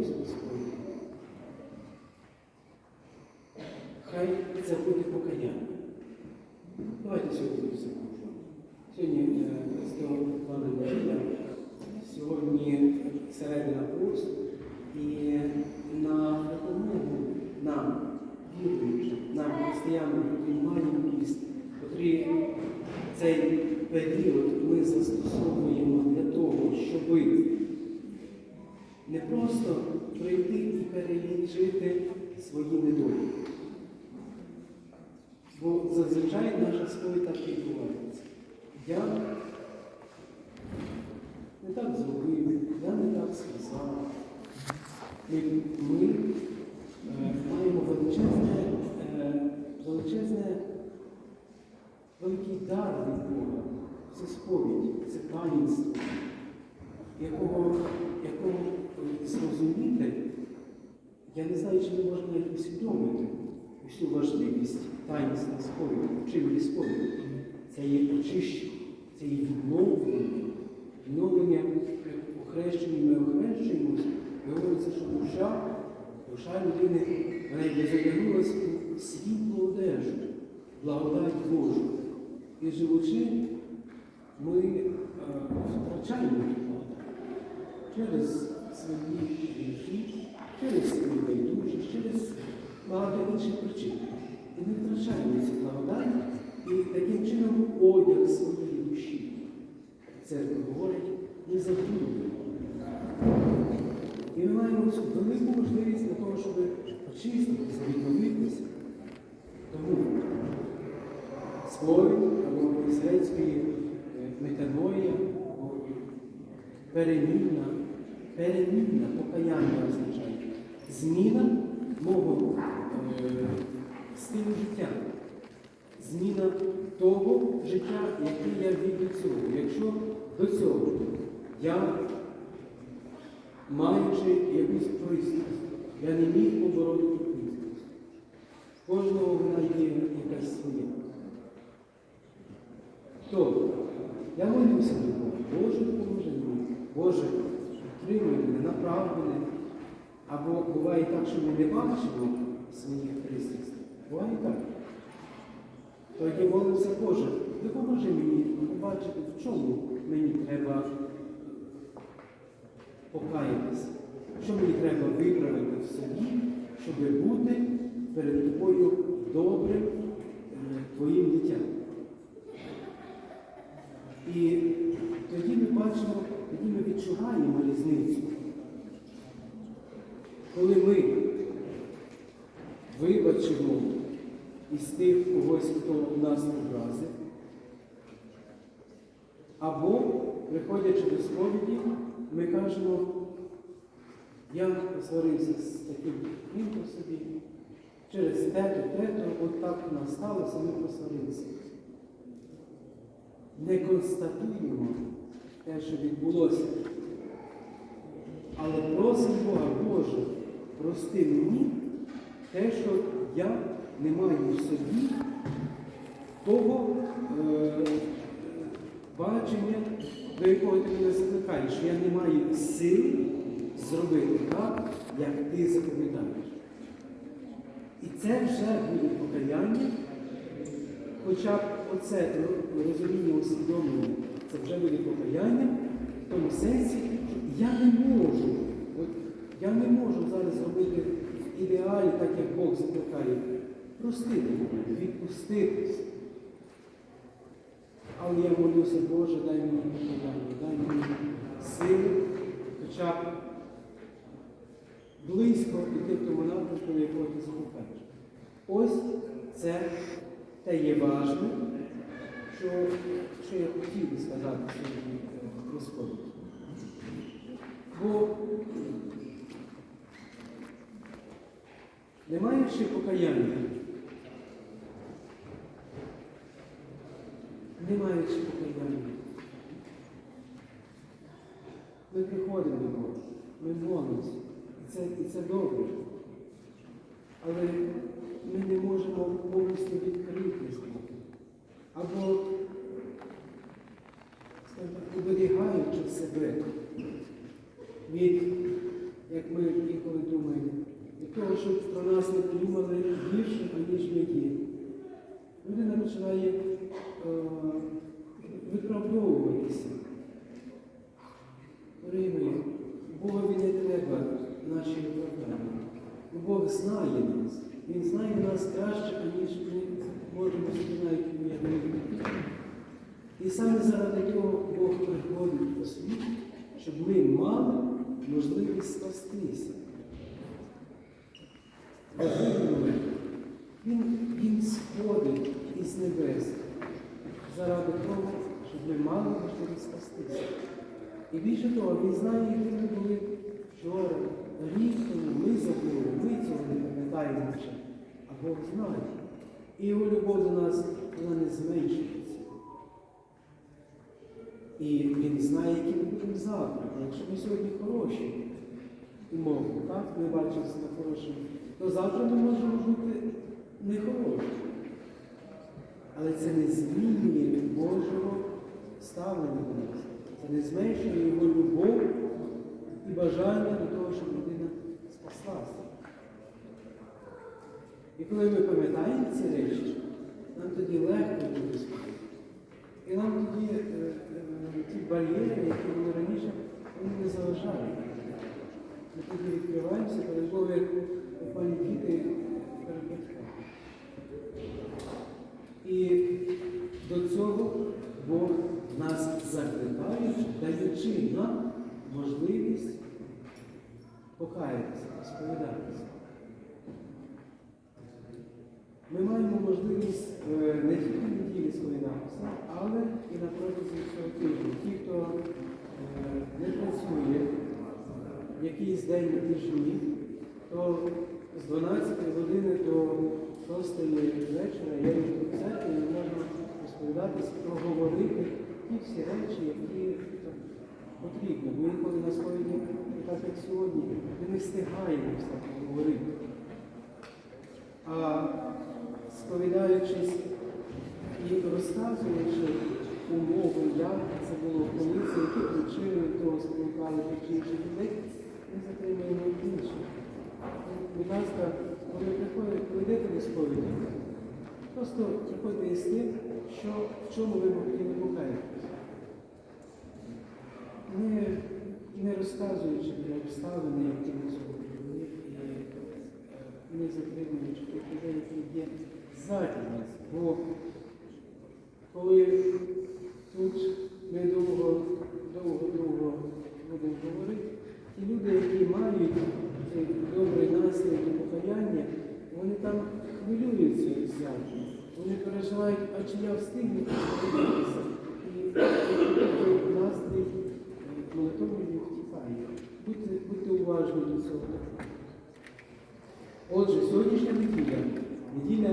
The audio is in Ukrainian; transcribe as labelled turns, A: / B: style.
A: ось Господь. Хай це буде покаяння. Давайте сьогодні все Сьогодні е, з того плану неділя, сьогодні середина пост, і на допомогу нам, віруючим, нам, християнам, які маємо піст, котрі цей період ми застосовуємо для того, щоб не прийти і перелічити свої недоліки. Бо зазвичай наша сповідь так відбувається. Я не так зробив, я не так сказав. Ми, ми е, маємо величезне, е, величезне, великий дар від Бога. Це сповідь, це таїнство, якого, якого зрозуміти, я не знаю, чи не можна навіть усвідомити всю важливість таїнства сповіді, вчинки сповіді. Це є очищення, це є відновлення. Відновлення хрещенні ми охрещуємось, говориться, що душа, душа людини вона якби задягнулася у світлу одежу, благодать Божу. І живучи, ми е, втрачаємо благодать через свої гріхи, через свою байдужість, через багато інших причин. І ми втрачаємо цю благодать і таким чином одяг своєї душі. Церква говорить, не забудемо. І ми маємо цю велику можливість для того, щоб очиститися, відновитися. Тому сповідь або ізраїльської е, метаноя, або перемінна, перемінна покаяння означає зміна мого е, стилю життя, зміна того життя, яке я вів до цього. Якщо до цього я, маючи якусь пристрасть, я не міг побороти ту пристрасть. Кожного вона є якась своя. То я молюся до Бога, Боже, допоможи мені, Боже, підтримуй мене, направ мене. Або буває так, що ми не бачимо своїх пристрастей. Буває так. Тоді молимося, Боже, допоможи мені побачити, в чому мені треба покаятися, що мені треба виправити в собі, щоб бути перед тобою добрим е, твоїм дитям. І тоді ми бачимо, відчуваємо різницю. Коли ми вибачимо із тих когось, хто нас образив, або, приходячи до сповіді, ми кажемо, я посварився з таким ким собі, через те-то, те-то, от так нас сталося, ми посварилися. Не констатуємо те, що відбулося, але просимо Бога, Боже, прости мені те, що я не маю в собі того е, бачення, до якого ти мене закликаєш, що я не маю сили зробити так, як ти заповідаєш. І це вже буде покаяння, хоча б оце розуміння, усвідомлення, вже буде покаяння в тому сенсі, я не можу. От я не можу зараз зробити в ідеалі, так як Бог закликає, простити мене, відпустити. Але я молюся, Боже, дай мені покаяння, дай мені сили, хоча б близько йти в тому напрямку, до якого ти закликаєш. Ось це те є важне, що, що я хотів би сказати сьогодні е, Господу. Бо не маючи покаяння, не маючи покаяння, ми приходимо до Бога, ми молимося, і це, і це добре. Але ми не можемо повністю відкритися. Або, себе від як ми інколи думаємо, від того, щоб про нас не думали більше, аніж ми є. Людина починає е, виправдовуватися. Дорогі Богові не треба наші виправдання. Бог знає нас. Він знає нас краще, аніж ми можемо собі навіть уявити. І саме заради того Бог приходить у світ, щоб ми мали можливість спастися. Він, він сходить із небес заради того, щоб ми мали можливість спастися. І більше того, він знає, які ми були вчора, рік тому, ми забули, ми цього не пам'ятаємо а Бог знає. І його любов до нас вона не зменшується. І він знає, які ми будемо завтра. А Якщо ми сьогодні хороші, умовно, так, ми бачимо себе хорошими, то завтра ми можемо бути нехороші. Але це не змінює Божого ставлення до нас. Це не зменшує його любов і бажання до того, щоб людина спаслася. І коли ми пам'ятаємо ці речі, нам тоді легко буде спати. І нам тоді е, ті бар'єри, які були раніше, вони не заважають. Ми тоді відкриваємося Богом, як пані діти перед батьками. І до цього Бог нас закликає, даючи нам можливість покаятися, сповідатися. Ми маємо можливість е, не тільки в неділі але і на протязі цього тижня. Ті, хто е, не працює якийсь день на тижні, то з 12 години до 6 вечора я до церкви і можна розповідатися, проговорити ті всі речі, які потрібно. Бо інколи на сповіді, так як сьогодні, ми не встигаємо все говорити. А сповідаючись і розказуючи умови, як це було, коли це, які причини того спонукали чи інших людей, ми затримуємо інших. Будь ласка, коли приходите, коли йдете до сповіді, просто приходьте із тим, що, в чому ви хотіли покаятися. Не, не розказуючи про обставини, які ми були, і е, не затримуючи тих людей, які є ззаді нас. Ми довго, довго, довго будемо говорити, ті люди, які мають добрий наслідок і покаяння, вони там хвилюються ззаді. Вони переживають, а чи я встигну покаятися? І настрій е, молитовний втікає. Будьте, будьте уважні до цього. Отже, сьогоднішня неділя, неділя